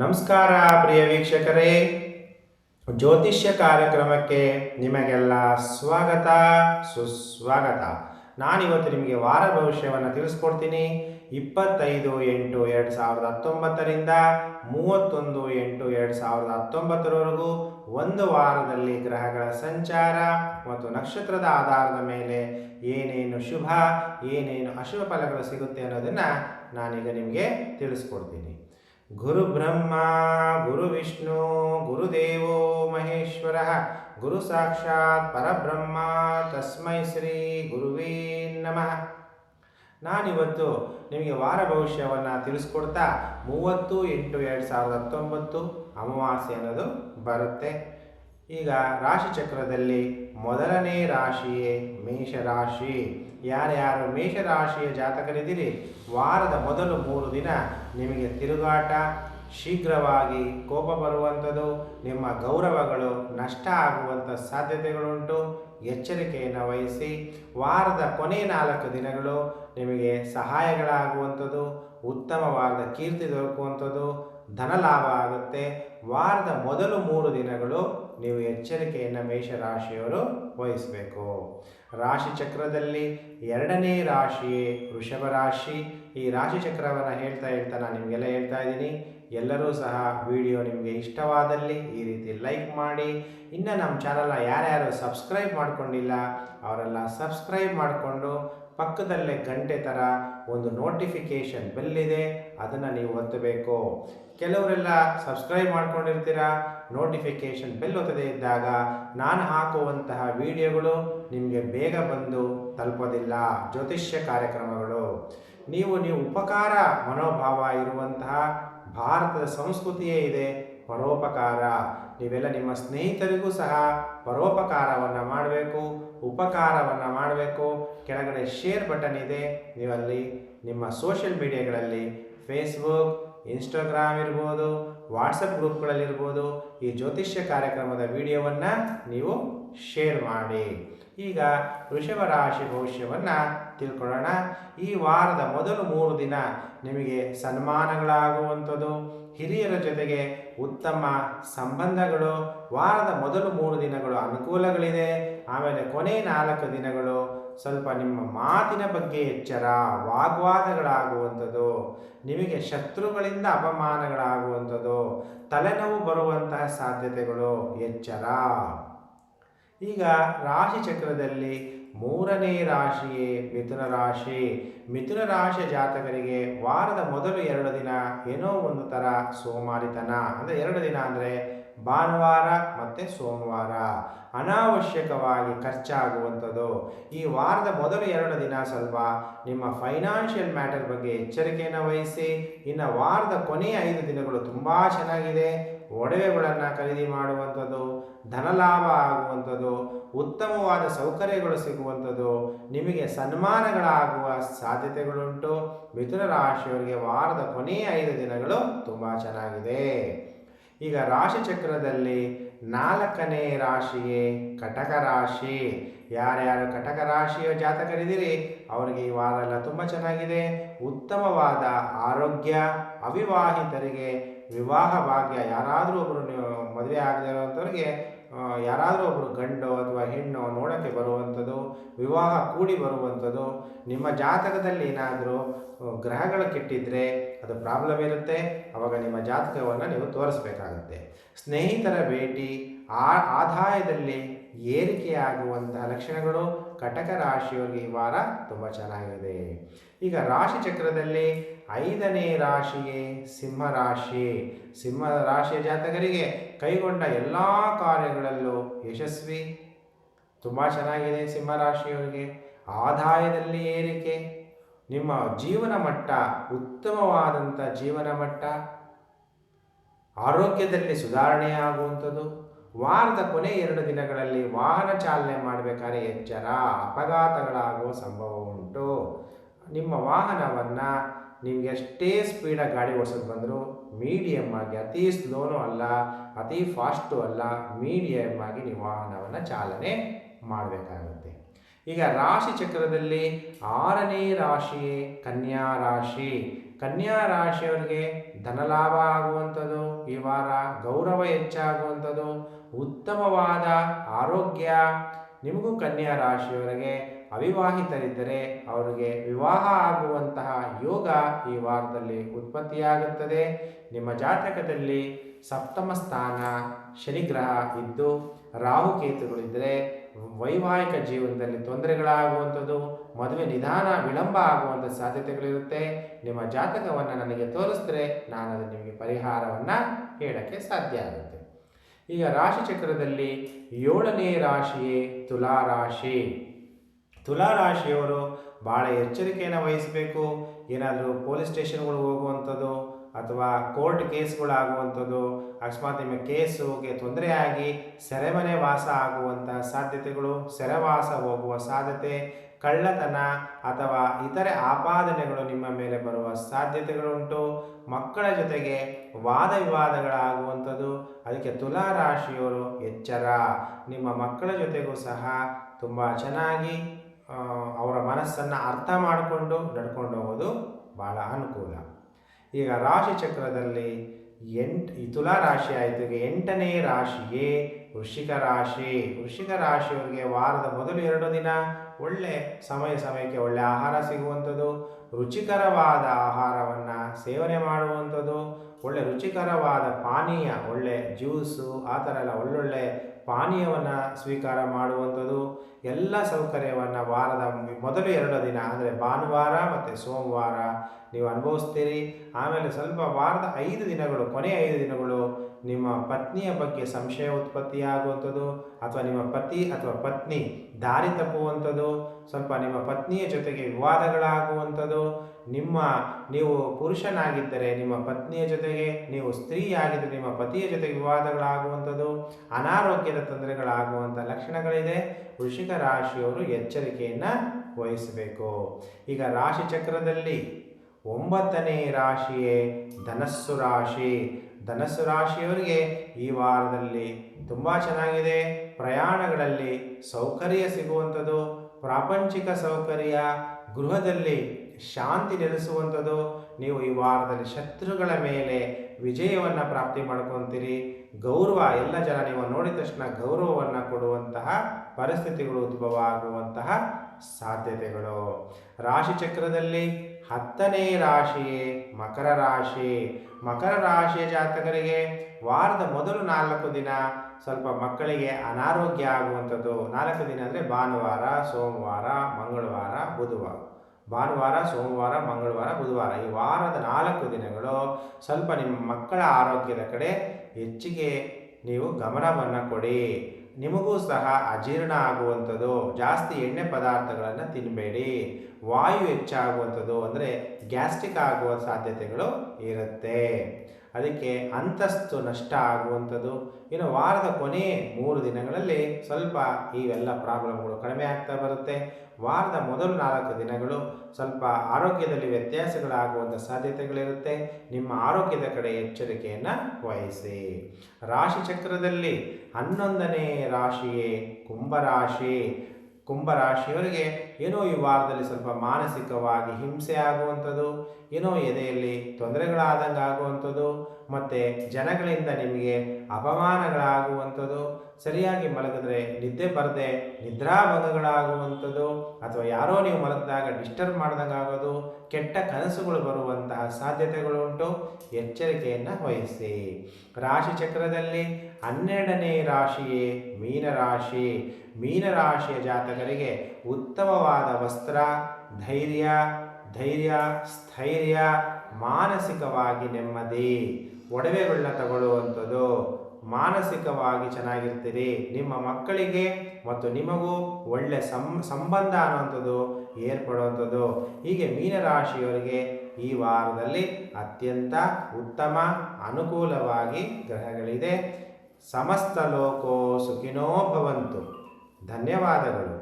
ನಮಸ್ಕಾರ ಪ್ರಿಯ ವೀಕ್ಷಕರೇ. ಜ್ಯೋತಿಷ್ಯ ಕಾರ್ಯಕ್ರಮಕ್ಕೆ ನಿಮಗೆಲ್ಲ ಸ್ವಾಗತ, ಸುಸ್ವಾಗತ. ನಾನಿವತ್ತು ನಿಮಗೆ ವಾರ ಭವಿಷ್ಯವನ್ನು ತಿಳಿಸ್ಕೊಡ್ತೀನಿ. ಇಪ್ಪತ್ತೈದು ಎಂಟು ಎರಡು ಸಾವಿರದ ಹತ್ತೊಂಬತ್ತರಿಂದ ಮೂವತ್ತೊಂದು ಎಂಟು ಎರಡು ಸಾವಿರದ ಹತ್ತೊಂಬತ್ತರವರೆಗೂ ಒಂದು ವಾರದಲ್ಲಿ ಗ್ರಹಗಳ ಸಂಚಾರ ಮತ್ತು ನಕ್ಷತ್ರದ ಆಧಾರದ ಮೇಲೆ ಏನೇನು ಶುಭ, ಏನೇನು ಅಶುಭ ಫಲಗಳು ಸಿಗುತ್ತೆ ಅನ್ನೋದನ್ನು ನಾನೀಗ ನಿಮಗೆ ತಿಳಿಸ್ಕೊಡ್ತೀನಿ. ಗುರು ಬ್ರಹ್ಮ, ಗುರು ವಿಷ್ಣು ಗುರುದೇವೋ ಮಹೇಶ್ವರ, ಗುರು ಸಾಕ್ಷಾತ್ ಪರಬ್ರಹ್ಮ, ತಸ್ಮೈ ಶ್ರೀ ಗುರುವೇ ನಮಃ. ನಾನಿವತ್ತು ನಿಮಗೆ ವಾರ ಭವಿಷ್ಯವನ್ನು ತಿಳಿಸ್ಕೊಡ್ತಾ ಮೂವತ್ತು ಎಂಟು ಎರಡು ಸಾವಿರದ ಹತ್ತೊಂಬತ್ತು ಅಮಾವಾಸ್ಯೆ ಅನ್ನೋದು ಬರುತ್ತೆ. ಈಗ ರಾಶಿಚಕ್ರದಲ್ಲಿ ಮೊದಲನೇ ರಾಶಿಯೇ ಮೇಷರಾಶಿ. ಯಾರ್ಯಾರು ಮೇಷರಾಶಿಯ ಜಾತಕರಿದ್ದೀರಿ? ವಾರದ ಮೊದಲು ಮೂರು ದಿನ ನಿಮಗೆ ತಿರುಗಾಟ, ಶೀಘ್ರವಾಗಿ ಕೋಪ ಬರುವಂಥದ್ದು, ನಿಮ್ಮ ಗೌರವಗಳು ನಷ್ಟ ಆಗುವಂಥ ಸಾಧ್ಯತೆಗಳುಂಟು. ಎಚ್ಚರಿಕೆಯನ್ನು ವಹಿಸಿ, ವಾರದ ಕೊನೆ ನಾಲ್ಕು ದಿನಗಳು ನಿಮಗೆ ಸಹಾಯಗಳಾಗುವಂಥದ್ದು, ಉತ್ತಮವಾದ ಕೀರ್ತಿ ದೊರಕುವಂಥದ್ದು ಧನ ಲಾಭ ಆಗುತ್ತೆ. ವಾರದ ಮೊದಲು ಮೂರು ದಿನಗಳು ನೀವು ಎಚ್ಚರಿಕೆಯನ್ನು ಮೇಷರಾಶಿಯವರು ವಹಿಸಬೇಕು. ರಾಶಿ ಚಕ್ರದಲ್ಲಿ ಎರಡನೇ ರಾಶಿಯೇ ವೃಷಭ ರಾಶಿ. ಈ ರಾಶಿ ಚಕ್ರವನ್ನು ಹೇಳ್ತಾ ಹೇಳ್ತಾ ನಾನು ನಿಮಗೆಲ್ಲ ಹೇಳ್ತಾ ಇದ್ದೀನಿ. ಎಲ್ಲರೂ ಸಹ ವಿಡಿಯೋ ನಿಮಗೆ ಇಷ್ಟವಾದಲ್ಲಿ ಈ ರೀತಿ ಲೈಕ್ ಮಾಡಿ. ಇನ್ನು ನಮ್ಮ ಚಾನಲ್ನ ಯಾರ್ಯಾರು ಸಬ್ಸ್ಕ್ರೈಬ್ ಮಾಡಿಕೊಂಡಿಲ್ಲ, ಅವರೆಲ್ಲ ಸಬ್ಸ್ಕ್ರೈಬ್ ಮಾಡಿಕೊಂಡು ಪಕ್ಕದಲ್ಲೇ ಗಂಟೆ ಥರ ಒಂದು ನೋಟಿಫಿಕೇಷನ್ ಬೆಲ್ ಇದೆ ಅದನ್ನು ನೀವು ಒತ್ತಬೇಕು. ಕೆಲವರೆಲ್ಲ ಸಬ್ಸ್ಕ್ರೈಬ್ ಮಾಡ್ಕೊಂಡಿರ್ತೀರಾ ನೋಟಿಫಿಕೇಷನ್ ಬೆಲ್ ಒತ್ತದೇ ಇದ್ದಾಗ ನಾನು ಹಾಕುವಂತಹ ವಿಡಿಯೋಗಳು ನಿಮಗೆ ಬೇಗ ಬಂದು ತಲುಪೋದಿಲ್ಲ. ಜ್ಯೋತಿಷ್ಯ ಕಾರ್ಯಕ್ರಮಗಳು. ನೀವು ನೀವು ಉಪಕಾರ, ಮನೋಭಾವ ಇರುವಂತಹ ಭಾರತದ ಸಂಸ್ಕೃತಿಯೇ ಇದೆ, ಪರೋಪಕಾರ. ನೀವೆಲ್ಲ ನಿಮ್ಮ ಸ್ನೇಹಿತರಿಗೂ ಸಹ ಪರೋಪಕಾರವನ್ನು ಮಾಡಬೇಕು, ಉಪಕಾರವನ್ನು ಮಾಡಬೇಕು. ಕೆಳಗಡೆ ಶೇರ್ ಬಟನ್ ಇದೆ. ನೀವಲ್ಲಿ ನಿಮ್ಮ ಸೋಷಿಯಲ್ ಮೀಡಿಯಾಗಳಲ್ಲಿ ಫೇಸ್ಬುಕ್ ಇನ್ಸ್ಟಾಗ್ರಾಮ್ ಇರ್ಬೋದು ವಾಟ್ಸಪ್ ಗ್ರೂಪ್ಗಳಲ್ಲಿರ್ಬೋದು ಈ ಜ್ಯೋತಿಷ್ಯ ಕಾರ್ಯಕ್ರಮದ ವಿಡಿಯೋವನ್ನು ನೀವು ಶೇರ್ ಮಾಡಿ. ಈಗ ವೃಷಭ ರಾಶಿ ಭವಿಷ್ಯವನ್ನು ತಿಳ್ಕೊಳ್ಳೋಣ. ಈ ವಾರದ ಮೊದಲು ಮೂರು ದಿನ ನಿಮಗೆ ಸನ್ಮಾನಗಳಾಗುವಂಥದ್ದು. ಹಿರಿಯರ ಜೊತೆಗೆ ಉತ್ತಮ ಸಂಬಂಧಗಳು. ವಾರದ ಮೊದಲು ಮೂರು ದಿನಗಳು ಅನುಕೂಲಗಳಿದೆ. ಆಮೇಲೆ ಕೊನೆ ನಾಲ್ಕು ದಿನಗಳು ಸ್ವಲ್ಪ ನಿಮ್ಮ ಮಾತಿನ ಬಗ್ಗೆ ಎಚ್ಚರ, ವಾಗ್ವಾದಗಳಾಗುವಂಥದ್ದು, ನಿಮಗೆ ಶತ್ರುಗಳಿಂದ ಅಪಮಾನಗಳಾಗುವಂಥದ್ದು, ತಲೆನೋವು ಬರುವಂತಹ ಸಾಧ್ಯತೆಗಳು, ಎಚ್ಚರ. ಈಗ ರಾಶಿ ಚಕ್ರದಲ್ಲಿ ಮೂರನೇ ರಾಶಿಯೇ ಮಿಥುನ ರಾಶಿ. ಮಿಥುನ ರಾಶಿ ಜಾತಕರಿಗೆ ವಾರದ ಮೊದಲು ಎರಡು ದಿನ ಏನೋ ಒಂದು ಥರ ಸೋಮಾರಿತನ. ಅಂದರೆ ಎರಡು ದಿನ ಅಂದರೆ ಭಾನುವಾರ ಮತ್ತು ಸೋಮವಾರ. ಅನಾವಶ್ಯಕವಾಗಿ ಖರ್ಚಾಗುವಂಥದ್ದು. ಈ ವಾರದ ಮೊದಲು ಎರಡು ದಿನ ಸ್ವಲ್ಪ ನಿಮ್ಮ ಫೈನಾನ್ಷಿಯಲ್ ಮ್ಯಾಟರ್ ಬಗ್ಗೆ ಎಚ್ಚರಿಕೆಯನ್ನು ವಹಿಸಿ. ಇನ್ನು ವಾರದ ಕೊನೆಯ ಐದು ದಿನಗಳು ತುಂಬ ಚೆನ್ನಾಗಿದೆ. ಒಡವೆಗಳನ್ನು ಖರೀದಿ ಮಾಡುವಂಥದ್ದು, ಧನಲಾಭ ಆಗುವಂಥದ್ದು, ಉತ್ತಮವಾದ ಸೌಕರ್ಯಗಳು ಸಿಗುವಂಥದ್ದು, ನಿಮಗೆ ಸನ್ಮಾನಗಳಾಗುವ ಸಾಧ್ಯತೆಗಳುಂಟು. ಮಿಥುನ ರಾಶಿಯವರಿಗೆ ವಾರದ ಕೊನೆಯ ಐದು ದಿನಗಳು ತುಂಬ ಚೆನ್ನಾಗಿದೆ. ಈಗ ರಾಶಿ ಚಕ್ರದಲ್ಲಿ ನಾಲ್ಕನೇ ರಾಶಿಯೇ ಕಟಕ ರಾಶಿ. ಯಾರ್ಯಾರು ಕಟಕ ರಾಶಿಯ ಜಾತಕರಿದ್ದೀರಿ, ಅವರಿಗೆ ಈ ವಾರ ಎಲ್ಲ ತುಂಬ ಚೆನ್ನಾಗಿದೆ. ಉತ್ತಮವಾದ ಆರೋಗ್ಯ, ಅವಿವಾಹಿತರಿಗೆ ವಿವಾಹ ಭಾಗ್ಯ, ಯಾರಾದರೂ ಒಬ್ಬರು ಮದುವೆ ಆಗದೇ ಇರೋವಂಥವ್ರಿಗೆ ಯಾರಾದರೂ ಒಬ್ಬರು ಗಂಡು ಅಥವಾ ಹೆಣ್ಣು ನೋಡೋಕ್ಕೆ ಬರುವಂಥದ್ದು, ವಿವಾಹ ಕೂಡಿ ಬರುವಂಥದ್ದು, ನಿಮ್ಮ ಜಾತಕದಲ್ಲಿ ಏನಾದರೂ ಗ್ರಹಗಳು ಕೆಟ್ಟಿದ್ದರೆ ಅದು ಪ್ರಾಬ್ಲಮ್ ಇರುತ್ತೆ. ಆವಾಗ ನಿಮ್ಮ ಜಾತಕವನ್ನು ನೀವು ತೋರಿಸ್ಬೇಕಾಗುತ್ತೆ. ಸ್ನೇಹಿತರ ಭೇಟಿ, ಆ, ಆದಾಯದಲ್ಲಿ ಏರಿಕೆಯಾಗುವಂತಹ ಲಕ್ಷಣಗಳು, ಕಟಕ ರಾಶಿಯವರಿಗೆ ಈ ವಾರ ತುಂಬ ಚೆನ್ನಾಗಿದೆ. ಈಗ ರಾಶಿ ಚಕ್ರದಲ್ಲಿ ಐದನೇ ರಾಶಿಯೇ ಸಿಂಹ ರಾಶಿ ಸಿಂಹ ರಾಶಿಯ ಜಾತಕರಿಗೆ ಕೈಗೊಂಡ ಎಲ್ಲ ಕಾರ್ಯಗಳಲ್ಲೂ ಯಶಸ್ವಿ. ತುಂಬ ಚೆನ್ನಾಗಿದೆ ಸಿಂಹ ರಾಶಿಯವರಿಗೆ. ಆದಾಯದಲ್ಲಿ ಏರಿಕೆ. ನಿಮ್ಮ ಜೀವನ ಮಟ್ಟ ಉತ್ತಮವಾದಂಥ ಜೀವನ ಮಟ್ಟ. ಆರೋಗ್ಯದಲ್ಲಿ ಸುಧಾರಣೆ ಆಗುವಂಥದ್ದು. ವಾರದ ಕೊನೆ ಎರಡು ದಿನಗಳಲ್ಲಿ ವಾಹನ ಚಾಲನೆ ಮಾಡಬೇಕಾದ್ರೆ ಎಚ್ಚರ ಅಪಘಾತಗಳಾಗುವ ಸಂಭವ ಉಂಟು. ನಿಮ್ಮ ವಾಹನವನ್ನು ನಿಮಗೆ ಎಷ್ಟೇ ಸ್ಪೀಡಾಗಿ ಗಾಡಿ ಓಡಿಸೋದು ಬಂದರೂ ಮೀಡಿಯಮ್ ಆಗಿ, ಅತಿ ಸ್ಲೋನೂ ಅಲ್ಲ, ಅತಿ ಫಾಸ್ಟು ಅಲ್ಲ ಮೀಡಿಯಮ್ ಆಗಿ ನೀವು ವಾಹನವನ್ನು ಚಾಲನೆ ಮಾಡಬೇಕಾಗುತ್ತೆ. ಈಗ ರಾಶಿ ಚಕ್ರದಲ್ಲಿ ಆರನೇ ರಾಶಿ ಕನ್ಯಾ ರಾಶಿ. ಕನ್ಯಾ ರಾಶಿಯವರಿಗೆ ಧನಲಾಭ ಆಗುವಂಥದ್ದು, ಈ ವಾರ ಗೌರವ ಹೆಚ್ಚಾಗುವಂಥದ್ದು, ಉತ್ತಮವಾದ ಆರೋಗ್ಯ ನಿಮಗೂ ಕನ್ಯಾ ರಾಶಿಯವರಿಗೆ ಅವಿವಾಹಿತರಿದ್ದರೆ ಅವರಿಗೆ ವಿವಾಹ ಆಗುವಂತಹ ಯೋಗ ಈ ವಾರದಲ್ಲಿ ಉತ್ಪತ್ತಿಯಾಗುತ್ತದೆ. ನಿಮ್ಮ ಜಾತಕದಲ್ಲಿ ಸಪ್ತಮ ಸ್ಥಾನ ಶನಿಗ್ರಹ ಇದ್ದು ರಾಹುಕೇತುಗಳಿದ್ದರೆ ವೈವಾಹಿಕ ಜೀವನದಲ್ಲಿ ತೊಂದರೆಗಳಾಗುವಂಥದ್ದು, ಮದುವೆ ನಿಧಾನ ವಿಳಂಬ ಆಗುವಂಥ ಸಾಧ್ಯತೆಗಳಿರುತ್ತೆ. ನಿಮ್ಮ ಜಾತಕವನ್ನು ನನಗೆ ತೋರಿಸಿದ್ರೆ ನಾನು ಅದು ನಿಮಗೆ ಪರಿಹಾರವನ್ನು ಹೇಳಕ್ಕೆ ಸಾಧ್ಯ ಆಗುತ್ತೆ. ಈಗ ರಾಶಿ ಚಕ್ರದಲ್ಲಿ ಏಳನೇ ರಾಶಿಯೇ ತುಲಾ ರಾಶಿ ತುಲಾ ರಾಶಿಯವರು ಭಾಳ ಎಚ್ಚರಿಕೆಯನ್ನು ವಹಿಸಬೇಕು. ಏನಾದರೂ ಪೊಲೀಸ್ ಸ್ಟೇಷನ್ಗಳು ಹೋಗುವಂಥದ್ದು ಅಥವಾ ಕೋರ್ಟ್ ಕೇಸ್ಗಳಾಗುವಂಥದ್ದು ಅಕಸ್ಮಾತ್ ನಿಮ್ಮ ಕೇಸುಗೆ ತೊಂದರೆಯಾಗಿ ಸೆರೆಮನೆ ವಾಸ ಆಗುವಂಥ ಸಾಧ್ಯತೆಗಳು, ಸೆರೆವಾಸ ಹೋಗುವ ಸಾಧ್ಯತೆ ಕಳ್ಳತನ ಅಥವಾ ಇತರೆ ಆಪಾದನೆಗಳು ನಿಮ್ಮ ಮೇಲೆ ಬರುವ ಸಾಧ್ಯತೆಗಳುಂಟು. ಮಕ್ಕಳ ಜೊತೆಗೆ ವಾದ ವಿವಾದಗಳಾಗುವಂಥದ್ದು ಅದಕ್ಕೆ ತುಲಾ ರಾಶಿಯವರು ಎಚ್ಚರ. ನಿಮ್ಮ ಮಕ್ಕಳ ಜೊತೆಗೂ ಸಹ ತುಂಬ ಚೆನ್ನಾಗಿ ಅವರ ಮನಸ್ಸನ್ನು ಅರ್ಥ ಮಾಡಿಕೊಂಡು ನಡ್ಕೊಂಡು ಹೋಗೋದು ಭಾಳ ಅನುಕೂಲ. ಈಗ ರಾಶಿ ಚಕ್ರದಲ್ಲಿ ಎಂಟು, ಈ ತುಲಾ ರಾಶಿ ಆಯಿತು. ಈಗ ಎಂಟನೇ ರಾಶಿಯೇ ವೃಶ್ಚಿಕ ರಾಶಿ. ವೃಶ್ಚಿಕ ರಾಶಿಯವರಿಗೆ ವಾರದ ಮೊದಲು ಎರಡು ದಿನ ಒಳ್ಳೆ ಸಮಯ, ಸಮಯಕ್ಕೆ ಒಳ್ಳೆ ಆಹಾರ ಸಿಗುವಂಥದ್ದು. ರುಚಿಕರವಾದ ಆಹಾರವನ್ನು ಸೇವನೆ ಮಾಡುವಂಥದ್ದು. ಒಳ್ಳೆ ರುಚಿಕರವಾದ ಪಾನೀಯ, ಒಳ್ಳೆ ಜ್ಯೂಸು, ಆ ಥರ ಎಲ್ಲ ಒಳ್ಳೊಳ್ಳೆ ಪಾನೀಯವನ್ನು ಸ್ವೀಕಾರ ಮಾಡುವಂಥದ್ದು. ಎಲ್ಲ ಸೌಕರ್ಯವನ್ನು ವಾರದ ಮೊದಲು ಎರಡು ದಿನ, ಅಂದರೆ ಭಾನುವಾರ ಮತ್ತು ಸೋಮವಾರ ನೀವು ಅನುಭವಿಸ್ತೀರಿ. ಆಮೇಲೆ ಸ್ವಲ್ಪ ವಾರದ ಐದು ದಿನಗಳು, ಕೊನೆಯ ಐದು ದಿನಗಳು ನಿಮ್ಮ ಪತ್ನಿಯ ಬಗ್ಗೆ ಸಂಶಯ ಉತ್ಪತ್ತಿಯಾಗುವಂಥದ್ದು ಅಥವಾ ನಿಮ್ಮ ಪತಿ ಅಥವಾ ಪತ್ನಿ ದಾರಿ ತಪ್ಪುವಂಥದ್ದು, ಸ್ವಲ್ಪ ನಿಮ್ಮ ಪತ್ನಿಯ ಜೊತೆಗೆ ವಿವಾದಗಳಾಗುವಂಥದ್ದು, ನಿಮ್ಮ ನೀವು ಪುರುಷನಾಗಿದ್ದರೆ ನಿಮ್ಮ ಪತ್ನಿಯ ಜೊತೆಗೆ, ನೀವು ಸ್ತ್ರೀಯಾಗಿದ್ದರೆ ನಿಮ್ಮ ಪತಿಯ ಜೊತೆಗೆ ವಿವಾದಗಳಾಗುವಂಥದ್ದು, ಅನಾರೋಗ್ಯದ ತೊಂದರೆಗಳಾಗುವಂಥ ಲಕ್ಷಣಗಳಿದೆ. ವೃಷಿಕ ರಾಶಿಯವರು ಎಚ್ಚರಿಕೆಯನ್ನು ವಹಿಸಬೇಕು. ಈಗ ರಾಶಿ ಚಕ್ರದಲ್ಲಿ ಒಂಬತ್ತನೇ ರಾಶಿಯೇ ಧನಸ್ಸು ರಾಶಿ. ಧನಸ್ಸು ರಾಶಿಯವರಿಗೆ ಈ ವಾರದಲ್ಲಿ ತುಂಬ ಚೆನ್ನಾಗಿದೆ. ಪ್ರಯಾಣಗಳಲ್ಲಿ ಸೌಕರ್ಯ ಸಿಗುವಂಥದ್ದು. ಪ್ರಾಪಂಚಿಕ ಸೌಕರ್ಯ, ಗೃಹದಲ್ಲಿ ಶಾಂತಿ ನೆಲೆಸುವಂಥದ್ದು. ನೀವು ಈ ವಾರದಲ್ಲಿ ಶತ್ರುಗಳ ಮೇಲೆ ವಿಜಯವನ್ನು ಪ್ರಾಪ್ತಿ ಮಾಡ್ಕೊತೀರಿ. ಗೌರವ, ಎಲ್ಲ ಜನ ನೀವು ನೋಡಿದ ತಕ್ಷಣ ಗೌರವವನ್ನು ಕೊಡುವಂತಹ ಪರಿಸ್ಥಿತಿಗಳು ಉದ್ಭವ ಆಗುವಂತಹ ಸಾಧ್ಯತೆಗಳು. ರಾಶಿ ಚಕ್ರದಲ್ಲಿ ಹತ್ತನೇ ರಾಶಿಯೇ ಮಕರ ರಾಶಿ. ಮಕರ ರಾಶಿಯ ಜಾತಕರಿಗೆ ವಾರದ ಮೊದಲು ನಾಲ್ಕು ದಿನ ಸ್ವಲ್ಪ ಮಕ್ಕಳಿಗೆ ಅನಾರೋಗ್ಯ ಆಗುವಂಥದ್ದು. ನಾಲ್ಕು ದಿನ ಅಂದರೆ ಭಾನುವಾರ, ಸೋಮವಾರ, ಮಂಗಳವಾರ, ಬುಧವಾರ. ಭಾನುವಾರ, ಸೋಮವಾರ, ಮಂಗಳವಾರ, ಬುಧವಾರ. ಈ ವಾರದ ನಾಲ್ಕು ದಿನಗಳು ಸ್ವಲ್ಪ ನಿಮ್ಮ ಮಕ್ಕಳ ಆರೋಗ್ಯದ ಕಡೆ ಹೆಚ್ಚಿಗೆ ನೀವು ಗಮನವನ್ನು ಕೊಡಿ. ನಿಮಗೂ ಸಹ ಅಜೀರ್ಣ ಆಗುವಂಥದ್ದು. ಜಾಸ್ತಿ ಎಣ್ಣೆ ಪದಾರ್ಥಗಳನ್ನು ತಿನ್ನಬೇಡಿ ವಾಯು ಹೆಚ್ಚಾಗುವಂಥದ್ದು ಅಂದರೆ ಗ್ಯಾಸ್ಟ್ರಿಕ್ ಆಗುವ ಸಾಧ್ಯತೆಗಳು ಇರುತ್ತೆ. ಅದಕ್ಕೆ ಅಂತಸ್ತು ನಷ್ಟ ಆಗುವಂಥದ್ದು. ಇನ್ನು ವಾರದ ಕೊನೆ ಮೂರು ದಿನಗಳಲ್ಲಿ ಸ್ವಲ್ಪ ಇವೆಲ್ಲ ಪ್ರಾಬ್ಲಮ್ಗಳು ಕಡಿಮೆ ಆಗ್ತಾ ಬರುತ್ತೆ. ವಾರದ ಮೊದಲು ನಾಲ್ಕು ದಿನಗಳು ಸ್ವಲ್ಪ ಆರೋಗ್ಯದಲ್ಲಿ ವ್ಯತ್ಯಾಸಗಳಾಗುವಂಥ ಸಾಧ್ಯತೆಗಳಿರುತ್ತೆ. ನಿಮ್ಮ ಆರೋಗ್ಯದ ಕಡೆ ಎಚ್ಚರಿಕೆಯನ್ನು ವಹಿಸಿ. ರಾಶಿ ಚಕ್ರದಲ್ಲಿ ಹನ್ನೊಂದನೇ ರಾಶಿಯೇ ಕುಂಭರಾಶಿ ಕುಂಭರಾಶಿಯವರಿಗೆ ಏನೋ ಈ ವಾರದಲ್ಲಿ ಸ್ವಲ್ಪ ಮಾನಸಿಕವಾಗಿ ಹಿಂಸೆ ಆಗುವಂಥದ್ದು, ಏನೋ ಎದೆಯಲ್ಲಿ ತೊಂದರೆಗಳಾದಂಗೆ ಆಗುವಂಥದ್ದು ಮತ್ತು ಜನಗಳಿಂದ ನಿಮಗೆ ಅಪಮಾನಗಳಾಗುವಂಥದ್ದು ಸರಿಯಾಗಿ ಮಲಗಿದ್ರೆ ನಿದ್ದೆ ಬರದೆ ನಿದ್ರಾಭಂಗಗಳಾಗುವಂಥದ್ದು? ಅಥವಾ ಯಾರೋ ನೀವು ಮಲಗಿದಾಗ ಡಿಸ್ಟರ್ಬ್ ಮಾಡ್ದಂಗೆ ಆಗೋದು? ಕೆಟ್ಟ ಕನಸುಗಳು ಬರುವಂತಹ ಸಾಧ್ಯತೆಗಳು ಉಂಟು? ಎಚ್ಚರಿಕೆಯನ್ನು ವಹಿಸಿ. ರಾಶಿ ಚಕ್ರದಲ್ಲಿ ಹನ್ನೆರಡನೇ ರಾಶಿಯೇ ಮೀನರಾಶಿ ಮೀನರಾಶಿಯ ಜಾತಕರಿಗೆ ಉತ್ತಮವಾದ ವಸ್ತ್ರ, ಧೈರ್ಯ ಧೈರ್ಯ, ಸ್ಥೈರ್ಯ, ಮಾನಸಿಕವಾಗಿ ನೆಮ್ಮದಿ ಒಡವೆಗಳನ್ನ ತಗೊಳ್ಳುವಂಥದ್ದು. ಮಾನಸಿಕವಾಗಿ ಚೆನ್ನಾಗಿರ್ತೀರಿ. ನಿಮ್ಮ ಮಕ್ಕಳಿಗೆ ಮತ್ತು ನಿಮಗೂ ಒಳ್ಳೆ ಸಂ, ಸಂಬಂಧ ಅನ್ನುವಂಥದ್ದು ಏರ್ಪಡುವಂಥದ್ದು. ಹೀಗೆ ಮೀನರಾಶಿಯವರಿಗೆ ಈ ವಾರದಲ್ಲಿ ಅತ್ಯಂತ ಉತ್ತಮ ಅನುಕೂಲವಾಗಿ ಗ್ರಹಗಳಿದೆ. ಸಮಸ್ತ ಲೋಕೋ ಸುಖಿನೋ ಭವಂತು. ಧನ್ಯವಾದಗಳು.